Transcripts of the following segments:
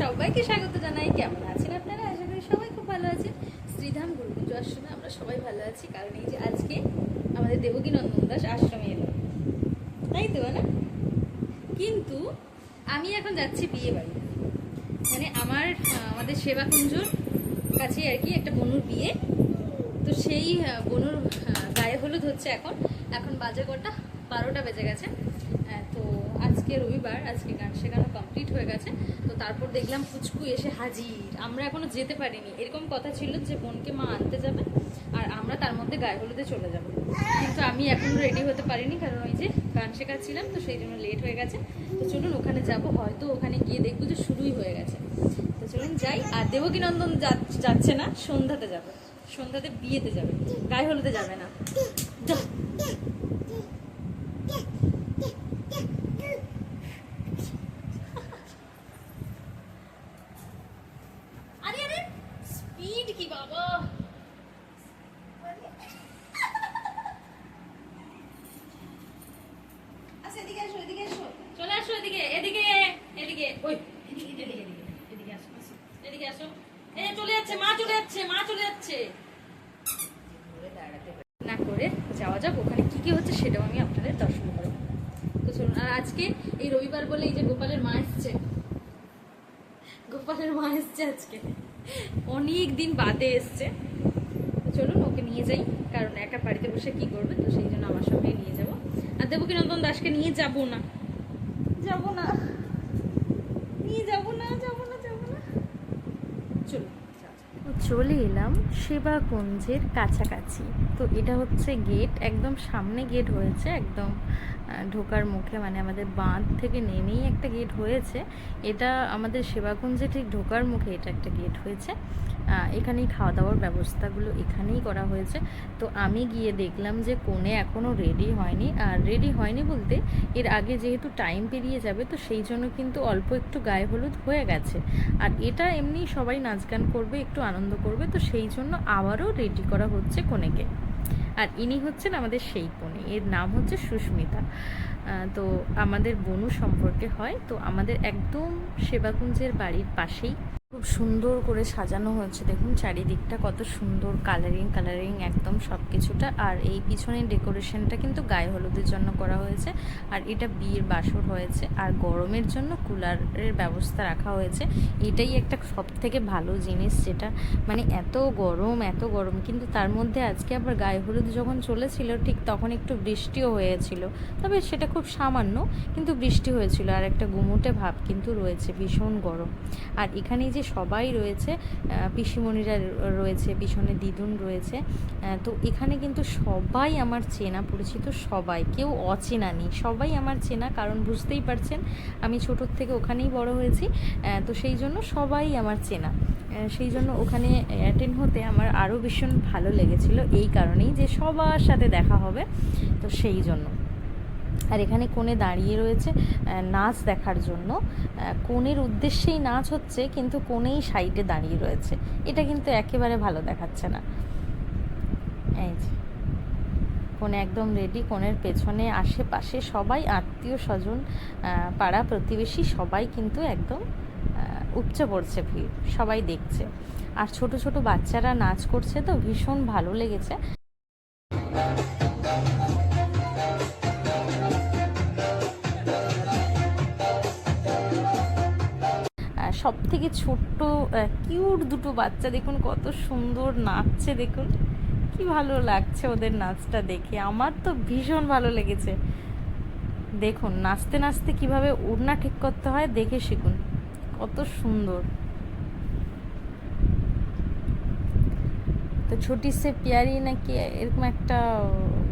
সবাইকে স্বাগত জানাই। কেমন আছেন আপনারা? আশা সবাই খুব ভালো আছেন। শ্রীধাম গুরু পুজো আশ্রমে আমরা সবাই ভালো আছি, কারণ এই যে আজকে আমাদের দেবকী দাস আশ্রমে এলো। তাই তো, না? কিন্তু আমি এখন যাচ্ছি বিয়ে বাড়ি। মানে আমার আমাদের সেবাকুঞ্জর কাছে আর কি একটা বনুর বিয়ে। তো সেই বনুর গায়ে হলুদ হচ্ছে এখন। এখন বাজে কটা? বারোটা বেজে গেছে। আহ, তো আজকে রবিবার আজকে গান শেখানো কমপ্লিট হয়ে গেছে। তো তারপর দেখলাম পুচকু এসে হাজির। আমরা এখনও যেতে পারিনি। এরকম কথা ছিল যে বোনকে মা আনতে যাবে আর আমরা তার মধ্যে গায়ে হলুদে চলে যাব। কিন্তু আমি এখনও রেডি হতে পারিনি কারণ ওই যে গান শেখাচ্ছিলাম তো সেই জন্য লেট হয়ে গেছে। তো চলুন ওখানে যাব। হয়তো ওখানে গিয়ে দেখব যে শুরুই হয়ে গেছে। তো চলুন যাই। আর দেবকী নন্দন যা- যাচ্ছে না সন্ধ্যাতে যাবে। সন্ধ্যাতে বিয়েতে যাবে। গায়ে হলুদে যাবে না যাও। আরে আরে স্পিড কি বাবা আচ্ছা এদিকে এদিকে চলে আসো এদিকে এদিকে এদিকে। ওই। এদিকে এদিকে এদিকে এদিকে আসো এদিকে আসো। এ চলে যাচ্ছে মা চলে যাচ্ছে মা চলে যাচ্ছে। না করে যাওয়া যাক ওখানে কি কি হচ্ছে সেটাও আমি আপনাদের দর্শন করব। তো চলুন আর আজকে এই রবিবার বলে এই যে গোপালের মা এসছে। গোপালের মা এসছে আজকে। অনেক দিন বাদে এসছে। চলুন ওকে নিয়ে যাই কারণ একা বাড়িতে বসে কি করবে তো সেই জন্য আমার সঙ্গে নিয়ে যাব। আর দেবকী নন্দন দাসকে নিয়ে যাব না। যাব না। নিয়ে যাব না যাব না যাব না। চলুন চলে এলাম সেবাকুঞ্জের কাছাকাছি। তো এটা হচ্ছে গেট একদম সামনে গেট হয়েছে একদম ঢোকার মুখে মানে আমাদের বাঁধ থেকে নেমেই একটা গেট হয়েছে। এটা আমাদের সেবাকুঞ্জে ঠিক ঢোকার মুখে এটা একটা গেট হয়েছে। এখানেই খাওয়া দাওয়ার ব্যবস্থাগুলো এখানেই করা হয়েছে। তো আমি গিয়ে দেখলাম যে কোণে এখনও রেডি হয়নি। আর রেডি হয়নি বলতে এর আগে যেহেতু টাইম পেরিয়ে যাবে, তো সেই জন্য কিন্তু অল্প একটু গায়ে হলুদ হয়ে গেছে। আর এটা এমনি সবাই নাচ গান করবে, একটু আনন্দ করবে, তো সেই জন্য আবারও রেডি করা হচ্ছে কনেকে আর ইনি হচ্ছেন আমাদের সেই কনে এর নাম হচ্ছে সুস্মিতা। তো আমাদের বনু সম্পর্কে হয়। তো আমাদের একদম সেবাকুঞ্জের বাড়ির পাশেই। খুব সুন্দর করে সাজানো হয়েছে। দেখুন, চারিদিকটা কত সুন্দর কালারিং কালারিং একদম সব কিছুটা আর এই পিছনের ডেকোরেশনটা কিন্তু গায়ে হলুদের জন্য করা হয়েছে। আর এটা বিয়ের বাসর হয়েছে। আর গরমের জন্য কুলারের ব্যবস্থা রাখা হয়েছে। এটাই একটা সব থেকে ভালো জিনিস যেটা মানে এত গরম এত গরম। কিন্তু তার মধ্যে আজকে আবার গায়ে হলুদ যখন চলেছিল, ঠিক তখন একটু বৃষ্টিও হয়েছিল। তবে সেটা খুব সামান্য, কিন্তু বৃষ্টি হয়েছিল। আর একটা গুমোটে ভাব কিন্তু রয়েছে, ভীষণ গরম। আর এখানে যে সবাই রয়েছে পিসিমণিরা রয়েছে, পিছনে দিদুন রয়েছে তো এখানে কিন্তু সবাই আমার চেনা পরিচিত সবাই, কেউ অচেনা নেই, সবাই আমার চেনা কারণ বুঝতেই পারছেন, আমি ছোটোর থেকে ওখানেই বড় হয়েছি তো সেই জন্য সবাই আমার চেনা সেই জন্য ওখানে অ্যাটেন্ড হতে আমার আরও ভীষণ ভালো লেগেছিল, এই কারণেই যে সবার সাথে দেখা হবে, তো সেই জন্য। আর এখানে কোণে দাঁড়িয়ে রয়েছে নাচ দেখার জন্য। কোণের উদ্দেশ্যেই নাচ হচ্ছে, কিন্তু কোণেই সাইডে দাঁড়িয়ে রয়েছে। এটা কিন্তু একেবারে ভালো দেখাচ্ছে না। এই যে, কোণে একদম রেডি কোণের পেছনে, আশেপাশে সবাই, আত্মীয় স্বজন পাড়া প্রতিবেশী সবাই কিন্তু একদম উপচে পড়ছে ভিড়, সবাই দেখছে। আর ছোট ছোট বাচ্চারা নাচ করছে তো, ভীষণ ভালো লেগেছে। সব থেকে ছোট্ট কিউট দুটো বাচ্চা দেখুন, কত সুন্দর নাচছে দেখুন। কি ভালো লাগছে ওদের নাচটা দেখে। আমার তো ভীষণ ভালো লেগেছে। দেখুন, নাচতে নাচতে কীভাবে ওড়না ঠিক করতে হয়, দেখে শিখুন। কত সুন্দর। তো ছোটি সে পিয়ারি নাকি এরকম একটা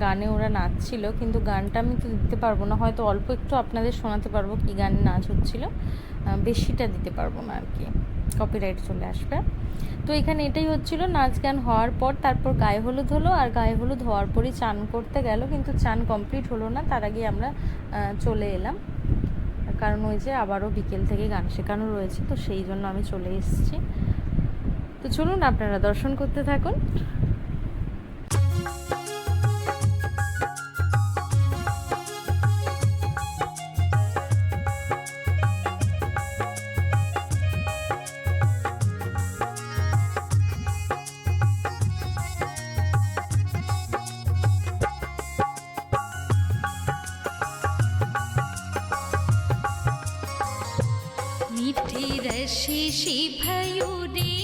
গানে ওরা নাচছিল, কিন্তু গানটা আমি তো দিতে পারব না। হয়তো অল্প একটু আপনাদের শোনাতে পারব কি গানে নাচ হচ্ছিল। বেশিটা দিতে পারব না আর কি। কপিরাইট চলে আসবে। তো এখানে এটাই হচ্ছিল, নাচ গান হওয়ার পর তারপর গায়ে হলুদ হলো, আর গায়ে হলুদ হওয়ার পরই চান করতে গেল, কিন্তু চান কমপ্লিট হলো না, তার আগে আমরা চলে এলাম। কারণ ওই যে আবারও বিকেল থেকে গান শেখানো রয়েছে, তো সেই জন্য আমি চলে এসেছি। তো চলুন আপনারা দর্শন করতে থাকুন। শিশি भयूरी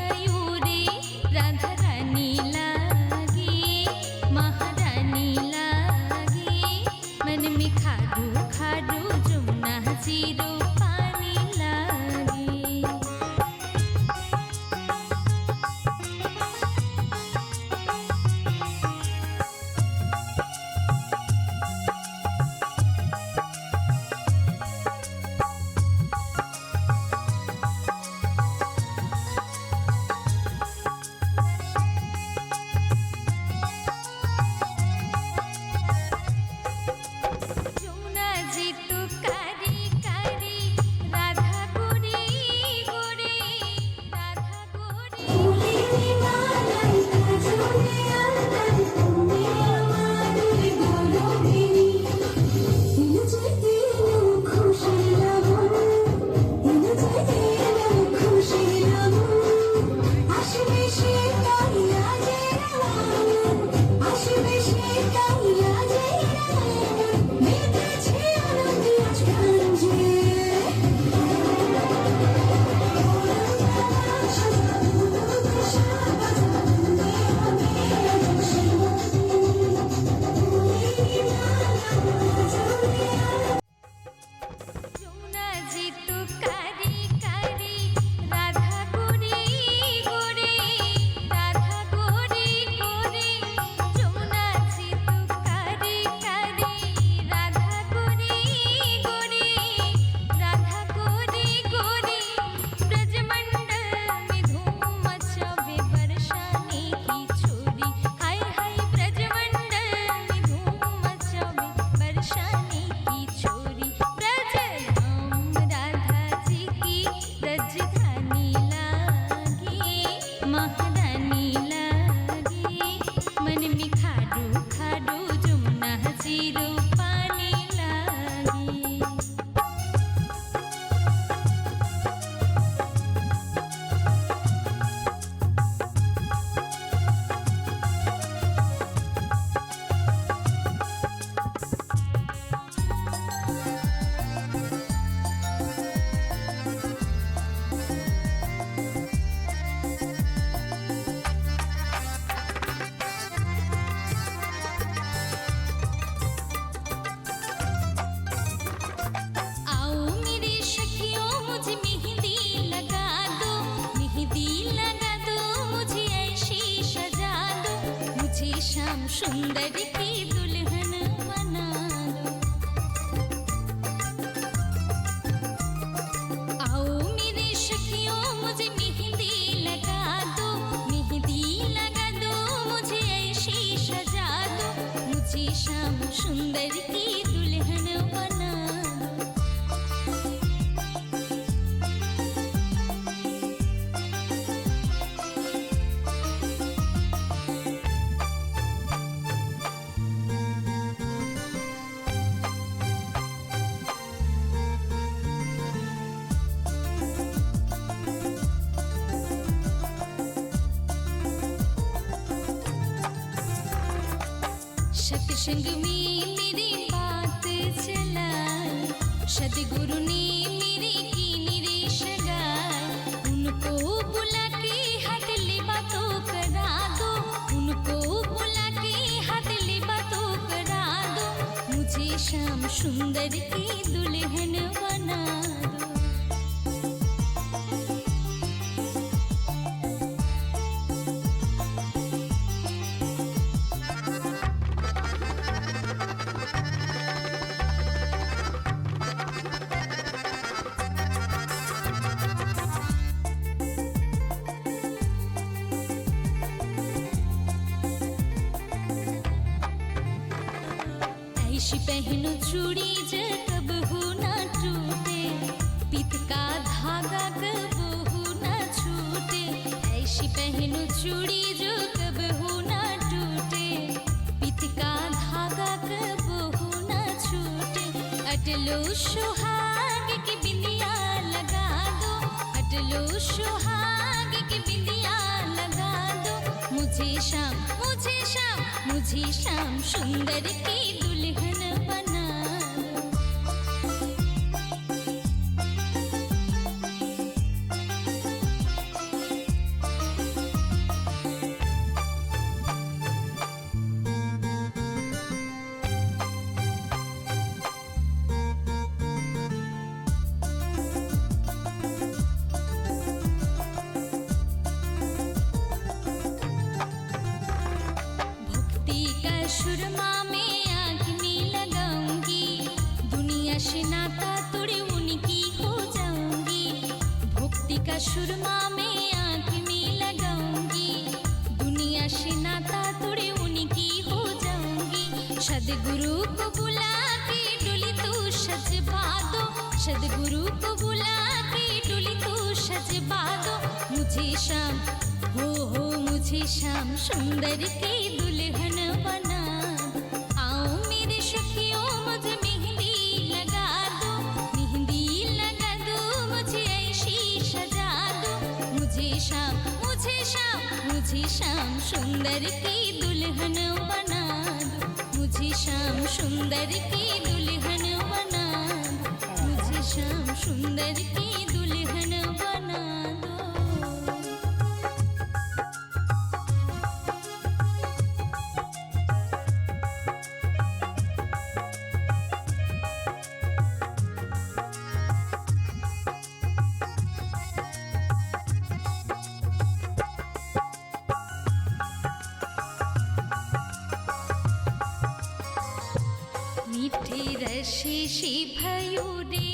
സുന്ദരി തീ सत्संग में मेरी बात चलाई सदगुरु ने मेरे की निरेश गाय उनको बुला के हाथ ले बातों करा दो उनको बुला के हाथ ले बातों करा दो मुझे शाम सुंदर की दुल्हन बना ऐसी पहनो चूड़ी जो कब हो ना टूटे पित का धागा कब हो ना छूटे ऐसी पहनो चूड़ी जो कब हो ना टूटे पित का धागा कब हो ना छूटे अटलो सुहाग की बिंदिया लगा दो अटलो सुहाग की बिंदिया लगा दो मुझे शाम मुझे शाम मुझे शाम सुंदर की दुल्हन सुरमा में आग में लगाऊंगी दुनिया से नाता तोड़े उनकी हो जाऊंगी सदगुरु को बुला के डोली तू सजवा दो सदगुरु को बुला के डोली तू सजवा दो मुझे शाम हो हो मुझे शाम सुंदर की दुल्हन मुझे शाम सुंदर की दुल्हन बना दो मुझे शाम सुंदर की दुल्हन बना दो मुझे शाम सुंदर की মিঠে রসে